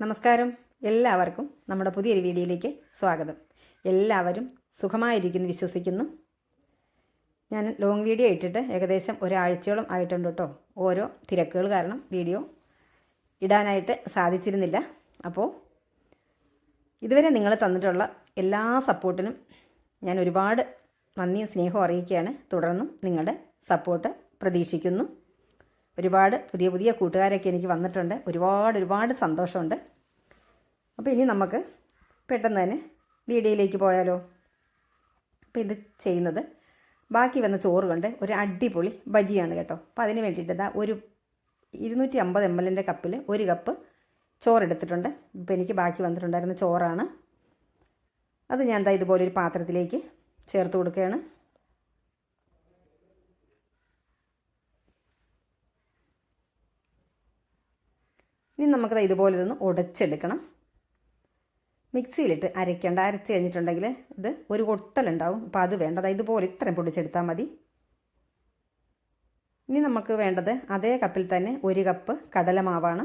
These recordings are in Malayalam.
നമസ്കാരം. എല്ലാവർക്കും നമ്മുടെ പുതിയൊരു വീഡിയോയിലേക്ക് സ്വാഗതം. എല്ലാവരും സുഖമായിരിക്കുന്നു വിശ്വസിക്കുന്നു. ഞാൻ ലോങ് വീഡിയോ ഇട്ടിട്ട് ഏകദേശം ഒരാഴ്ചയോളം ആയിട്ടുണ്ട് കേട്ടോ. ഓരോ തിരക്കുകൾ കാരണം വീഡിയോ ഇടാനായിട്ട് സാധിച്ചിരുന്നില്ല. അപ്പോൾ ഇതുവരെ നിങ്ങൾ തന്നിട്ടുള്ള എല്ലാ സപ്പോർട്ടിനും ഞാൻ ഒരുപാട് നന്ദിയും സ്നേഹവും അറിയിക്കുകയാണ്. തുടർന്നും നിങ്ങളുടെ സപ്പോർട്ട് പ്രതീക്ഷിക്കുന്നു. ഒരുപാട് പുതിയ പുതിയ കൂട്ടുകാരൊക്കെ എനിക്ക് വന്നിട്ടുണ്ട്. ഒരുപാട് ഒരുപാട് സന്തോഷമുണ്ട്. അപ്പോൾ ഇനി നമുക്ക് പെട്ടെന്ന് തന്നെ വീഡിയോയിലേക്ക് പോയാലോ? അപ്പോൾ ഇത് ചെയ്യുന്നത് ബാക്കി വന്ന ചോറ് കൊണ്ട് ഒരു അടിപൊളി ബജിയാണ് കേട്ടോ. അപ്പോൾ അതിന് വേണ്ടിയിട്ട് ഇതാ ഒരു ഇരുന്നൂറ്റി അമ്പത് എം എല്ലിന്റെ കപ്പിൽ ഒരു കപ്പ് ചോറ് എടുത്തിട്ടുണ്ട് ഇപ്പോൾ എനിക്ക് ബാക്കി വന്നിട്ടുണ്ടായിരുന്ന ചോറാണ്. അത് ഞാൻ എന്താ ഇതുപോലെ ഒരു പാത്രത്തിലേക്ക് ചേർത്ത് കൊടുക്കുകയാണ്. ഇനി നമുക്കത് ഇതുപോലെ ഒന്ന് ഉടച്ചെടുക്കണം. മിക്സിയിലിട്ട് അരയ്ക്കേണ്ട. അരച്ച് കഴിഞ്ഞിട്ടുണ്ടെങ്കിൽ ഇത് ഒരു കൊട്ടലുണ്ടാവും അപ്പോൾ അത് വേണ്ട. അതായത് ഇതുപോലെ ഇത്രയും പൊടിച്ചെടുത്താൽ മതി. ഇനി നമുക്ക് വേണ്ടത് അതേ കപ്പിൽ തന്നെ ഒരു കപ്പ് കടലമാവാണ്.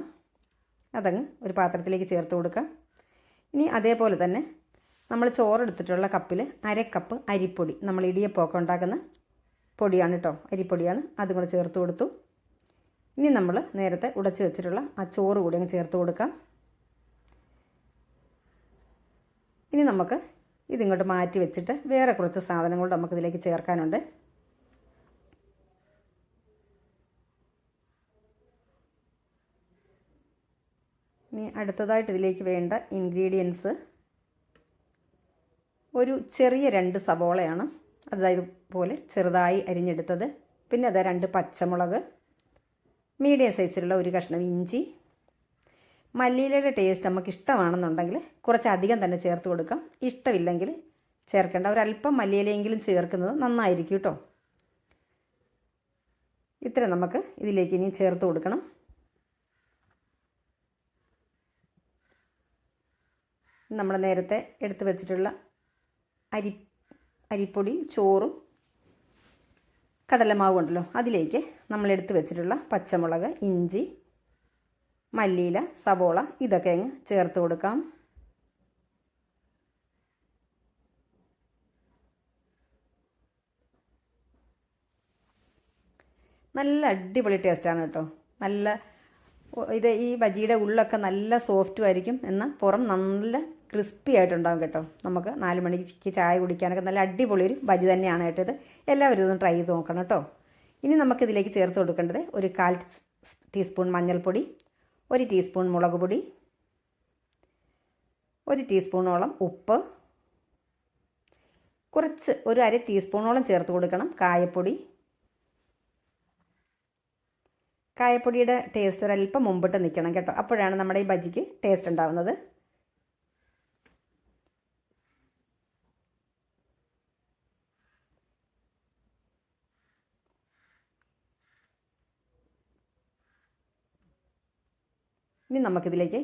അതങ്ങ് ഒരു പാത്രത്തിലേക്ക് ചേർത്ത് കൊടുക്കാം. ഇനി അതേപോലെ തന്നെ നമ്മൾ ചോറെടുത്തിട്ടുള്ള കപ്പിൽ അരക്കപ്പ് കപ്പ് അരിപ്പൊടി. നമ്മൾ ഇടിയപ്പമൊക്കെ ഉണ്ടാക്കുന്ന പൊടിയാണ് കേട്ടോ. അരിപ്പൊടിയാണ്. അതും കൂടെ ചേർത്ത് കൊടുത്തു. ഇനി നമ്മൾ നേരത്തെ ഉടച്ച് വെച്ചിട്ടുള്ള ആ ചോറ് കൂടി അങ്ങ് ചേർത്ത് കൊടുക്കാം. ഇനി നമുക്ക് ഇതിങ്ങോട്ട് മാറ്റി വെച്ചിട്ട് വേറെ കുറച്ച് സാധനങ്ങൾ നമുക്ക് ഇതിലേക്ക് ചേർക്കാനുണ്ട്. ഇനി അടുത്തതായിട്ട് ഇതിലേക്ക് വേണ്ട ഇൻഗ്രീഡിയൻസ് ഒരു ചെറിയ രണ്ട് സവോളയാണ്. അതായത് പോലെ ചെറുതായി അരിഞ്ഞെടുത്തത്. പിന്നെ അതാ രണ്ട് പച്ചമുളക്. മീഡിയം സൈസിലുള്ള ഒരു കഷ്ണം ഇഞ്ചി. മല്ലിയിലയുടെ ടേസ്റ്റ് നമുക്ക് ഇഷ്ടമാണെന്നുണ്ടെങ്കിൽ കുറച്ചധികം തന്നെ ചേർത്ത് കൊടുക്കാം. ഇഷ്ടമില്ലെങ്കിൽ ചേർക്കേണ്ട. ഒരല്പം മല്ലിയിലയെങ്കിലും ചേർക്കുന്നത് നന്നായിരിക്കും കേട്ടോ. ഇത്ര നമുക്ക് ഇതിലേക്ക് ഇനി ചേർത്ത് കൊടുക്കണം. നമ്മൾ നേരത്തെ എടുത്തു വച്ചിട്ടുള്ള അരി അരിപ്പൊടിയും ചോറും കടലമാവ് ഉണ്ടല്ലോ അതിലേക്ക് നമ്മൾ എടുത്തു വെച്ചിട്ടുള്ള പച്ചമുളക് ഇഞ്ചി മല്ലിയില സവോള ഇതൊക്കെ അങ്ങ് ചേർത്ത് കൊടുക്കാം. നല്ല അടിപൊളി ടേസ്റ്റാണ് കേട്ടോ. നല്ല ഇത് ഈ ബജിയുടെ ഉള്ളൊക്കെ നല്ല സോഫ്റ്റും ആയിരിക്കും എന്നാൽ പുറം നല്ല ക്രിസ്പി ആയിട്ടുണ്ടാകും കേട്ടോ. നമുക്ക് നാല് മണിക്ക് ചായ കുടിക്കാനൊക്കെ നല്ല അടിപൊളി ഒരു ബജി തന്നെയാണ് കേട്ടോ ഇത്. എല്ലാവരും ഇതൊന്ന് ട്രൈ ചെയ്ത് നോക്കണം കേട്ടോ. ഇനി നമുക്കിതിലേക്ക് ചേർത്ത് കൊടുക്കേണ്ടത് ഒരു കാൽ ടീസ്പൂൺ മഞ്ഞൾപ്പൊടി ഒരു ടീസ്പൂൺ മുളക് പൊടി ഒരു ടീസ്പൂണോളം ഉപ്പ് കുറച്ച് ഒരു അര ടീസ്പൂണോളം ചേർത്ത് കൊടുക്കണം കായപ്പൊടി. കായപ്പൊടിയുടെ ടേസ്റ്റ് ഒരല്പം മുമ്പിട്ട് നിൽക്കണം കേട്ടോ. അപ്പോഴാണ് നമ്മുടെ ഈ ബജിക്ക് ടേസ്റ്റ് ഉണ്ടാവുന്നത്. ഇനി നമുക്കിതിലേക്ക്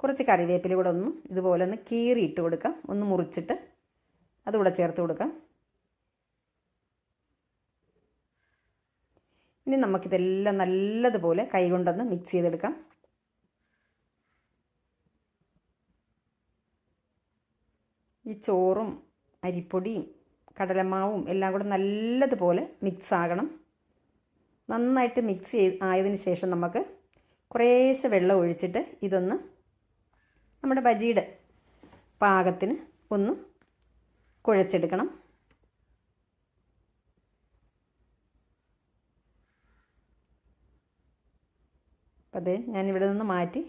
കുറച്ച് കറിവേപ്പില കൂടെ ഒന്ന് ഇതുപോലെ ഒന്ന് കീറി ഇട്ട് കൊടുക്കാം. ഒന്ന് മുറിച്ചിട്ട് അതുകൂടെ ചേർത്ത് കൊടുക്കാം. ഇനി നമുക്കിതെല്ലാം നല്ലതുപോലെ കൈകൊണ്ടൊന്ന് മിക്സ് ചെയ്തെടുക്കാം. ഈ ചോറും അരിപ്പൊടിയും കടലമാവും എല്ലാം കൂടെ നല്ലതുപോലെ മിക്സ് ആകണം. നന്നായിട്ട് മിക്സ് ചെയ്ത് ആയതിന് ശേഷം നമുക്ക് കുറേശ്ശെ വെള്ളം ഒഴിച്ചിട്ട് ഇതൊന്ന് നമ്മുടെ ബജിയുടെ പാകത്തിന് ഒന്ന് കുഴച്ചെടുക്കണം. അപ്പോൾ അതെ ഞാനിവിടെ നിന്ന് മാറ്റി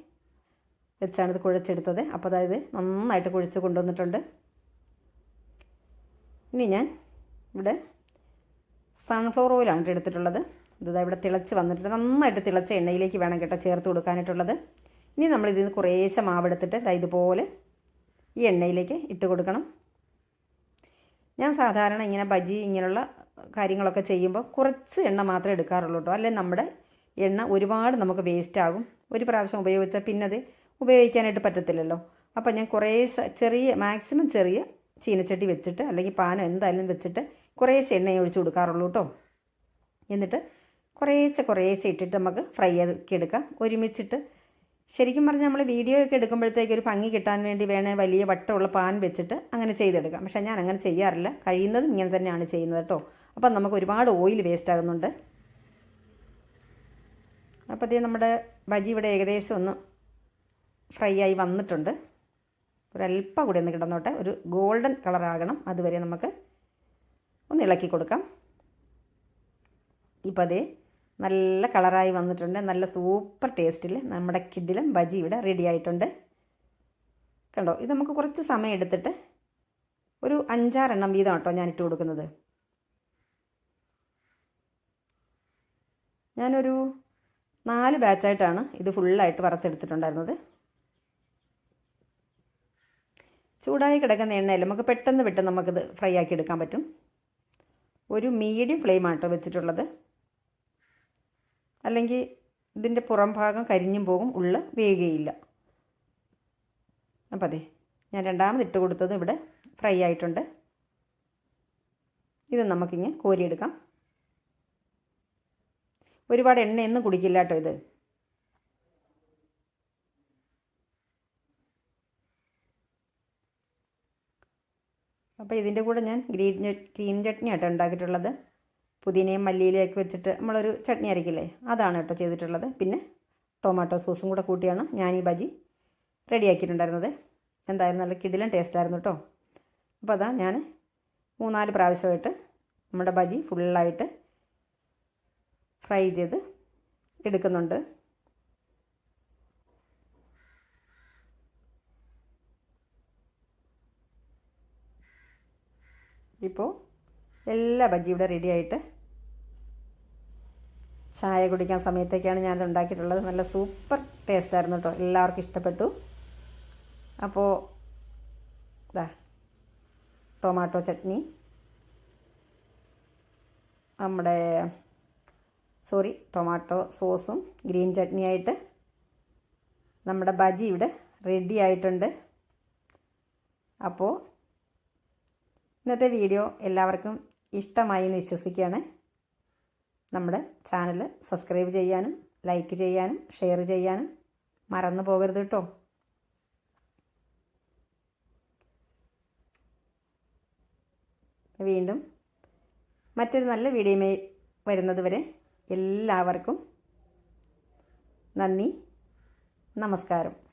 വെച്ചാണ് ഇത് കുഴച്ചെടുത്തത്. അപ്പോൾ അതായത് നന്നായിട്ട് കുഴിച്ച് കൊണ്ടുവന്നിട്ടുണ്ട്. ഇനി ഞാൻ ഇവിടെ സൺഫ്ലവർ ഓയിലാണ് എടുത്തിട്ടുള്ളത്. ഇതാ ഇവിടെ തിളച്ച് വന്നിട്ടുണ്ട്. നന്നായിട്ട് തിളച്ച എണ്ണയിലേക്ക് വേണം കേട്ടോ ചേർത്ത് കൊടുക്കാനായിട്ടുള്ളത്. ഇനി നമ്മൾ ഇതിൽ നിന്ന് കുറേശ്ശെ മാവെടുത്തിട്ട് ഇതാ ഇതുപോലെ ഈ എണ്ണയിലേക്ക് ഇട്ട് കൊടുക്കണം. ഞാൻ സാധാരണ ഇങ്ങനെ ബജി ഇങ്ങനെയുള്ള കാര്യങ്ങളൊക്കെ ചെയ്യുമ്പോൾ കുറച്ച് എണ്ണ മാത്രമേ എടുക്കാറുള്ളൂ കേട്ടോ. അല്ലെങ്കിൽ നമ്മുടെ എണ്ണ ഒരുപാട് നമുക്ക് വേസ്റ്റ് ആകും. ഒരു പ്രാവശ്യം ഉപയോഗിച്ചാൽ പിന്നെ അത് ഉപയോഗിക്കാനായിട്ട് പറ്റത്തില്ലല്ലോ. അപ്പോൾ ഞാൻ കുറേശ്ശെ ചെറിയ മാക്സിമം ചെറിയ ചീനച്ചട്ടി വെച്ചിട്ട് അല്ലെങ്കിൽ പാനോ എന്തായാലും വെച്ചിട്ട് കുറേശ്ശെ എണ്ണ ഒഴിച്ച് കൊടുക്കാറുള്ളൂ കേട്ടോ. എന്നിട്ട് കുറേശ്ശെ കുറേശ്ശെ ഇട്ടിട്ട് നമുക്ക് ഫ്രൈ ആക്കി എടുക്കാം. ഒരുമിച്ചിട്ട് ശരിക്കും പറഞ്ഞാൽ നമ്മൾ വീഡിയോ ഒക്കെ എടുക്കുമ്പോഴത്തേക്ക് ഒരു ഭംഗി കിട്ടാൻ വേണ്ടി വേണേൽ വലിയ വട്ടമുള്ള പാൻ വെച്ചിട്ട് അങ്ങനെ ചെയ്തെടുക്കാം. പക്ഷേ ഞാൻ അങ്ങനെ ചെയ്യാറില്ല. കഴിയുന്നതും ഇങ്ങനെ തന്നെയാണ് ചെയ്യുന്നത് കേട്ടോ. അപ്പം നമുക്ക് ഒരുപാട് ഓയിൽ വേസ്റ്റ് ആകുന്നുണ്ട്. അപ്പോൾ ഇത് നമ്മുടെ ബജി ഇവിടെ ഏകദേശം ഒന്ന് ഫ്രൈ ആയി വന്നിട്ടുണ്ട്. ഒരല്പം കൂടി ഒന്ന് കിടന്നോട്ടെ. ഒരു ഗോൾഡൻ കളറാകണം അതുവരെ നമുക്ക് ഒന്ന് ഇളക്കി കൊടുക്കാം. ഇപ്പോൾ അതേ നല്ല കളറായി വന്നിട്ടുണ്ട്. നല്ല സൂപ്പർ ടേസ്റ്റിൽ നമ്മുടെ കിഡിലും ബജി ഇവിടെ റെഡി ആയിട്ടുണ്ട്. കണ്ടോ? ഇത് നമുക്ക് കുറച്ച് സമയം എടുത്തിട്ട് ഒരു അഞ്ചാറെണ്ണം വീതം കേട്ടോ ഞാൻ ഇട്ട് കൊടുക്കുന്നത്. ഞാനൊരു നാല് ബാച്ചായിട്ടാണ് ഇത് ഫുള്ളായിട്ട് വറുത്തെടുത്തിട്ടുണ്ടായിരുന്നത്. ചൂടായി കിടക്കുന്ന എണ്ണയിൽ നമുക്ക് പെട്ടെന്ന് പെട്ടെന്ന് നമുക്കിത് ഫ്രൈ ആക്കി എടുക്കാൻ പറ്റും. ഒരു മീഡിയം ഫ്ലെയിമാണ് കേട്ടോ വെച്ചിട്ടുള്ളത്. അല്ലെങ്കിൽ ഇതിന്റെ പുറം ഭാഗം കരിഞ്ഞും പോകും ഉള്ളിൽ വേകുകയില്ല അപ്പം അതെ ഞാൻ രണ്ടാമത് ഇട്ട് കൊടുത്തത് ഇവിടെ ഫ്രൈ ആയിട്ടുണ്ട്. ഇത് നമുക്കിങ്ങനെ കോരിയെടുക്കാം. ഒരുപാട് എണ്ണയൊന്നും കുടിക്കില്ല കേട്ടോ ഇത്. അപ്പോൾ ഇതിന്റെ കൂടെ ഞാൻ ഗ്രീൻ ഗ്രീൻ ചട്നി ആട്ടോ ഉണ്ടാക്കിയിട്ടുള്ളത്. പുതിനയും മല്ലിയിലേക്ക് വെച്ചിട്ട് നമ്മളൊരു ചട്നി അരക്കില്ലേ? അതാണ് കേട്ടോ ചെയ്തിട്ടുള്ളത്. പിന്നെ ടൊമാറ്റോ സോസും കൂടെ കൂട്ടിയാണ് ഞാൻ ഈ ബജി റെഡിയാക്കിയിട്ടുണ്ടായിരുന്നത്. എന്തായാലും നല്ല കിടിലൻ ടേസ്റ്റായിരുന്നു കേട്ടോ. അപ്പോൾ അതാ ഞാൻ മൂന്നാൽ പ്രാവശ്യമായിട്ട് നമ്മുടെ ബജി ഫുള്ളായിട്ട് ഫ്രൈ ചെയ്ത് എടുക്കുന്നുണ്ട്. ഇപ്പോൾ എല്ലാ ബജ്ജി ഇവിടെ റെഡി ആയിട്ട് ചായ കുടിക്കാൻ സമയത്തേക്കാണ് ഞാനത് ഉണ്ടാക്കിയിട്ടുള്ളത്. നല്ല സൂപ്പർ ടേസ്റ്റ് ആയിരുന്നു കേട്ടോ എല്ലാവർക്കും ഇഷ്ടപ്പെട്ടു. അപ്പോൾ ഇതാ ടൊമാറ്റോ ചട്നി. നമ്മുടെ സോറി ടൊമാറ്റോ സോസും ഗ്രീൻ ചട്നിയായിട്ട് നമ്മുടെ ബജി ഇവിടെ റെഡി ആയിട്ടുണ്ട്. അപ്പോൾ ഇന്നത്തെ വീഡിയോ എല്ലാവർക്കും ഇഷ്ടമായി എന്ന് വിശ്വസിക്കുകയാണ്. നമ്മുടെ ചാനൽ സബ്സ്ക്രൈബ് ചെയ്യാനും ലൈക്ക് ചെയ്യാനും ഷെയർ ചെയ്യാനും മറന്നു പോകരുത് കേട്ടോ. വീണ്ടും മറ്റൊരു നല്ല വീഡിയോയുമായി വരുന്നതുവരെ എല്ലാവർക്കും നന്ദി നമസ്കാരം.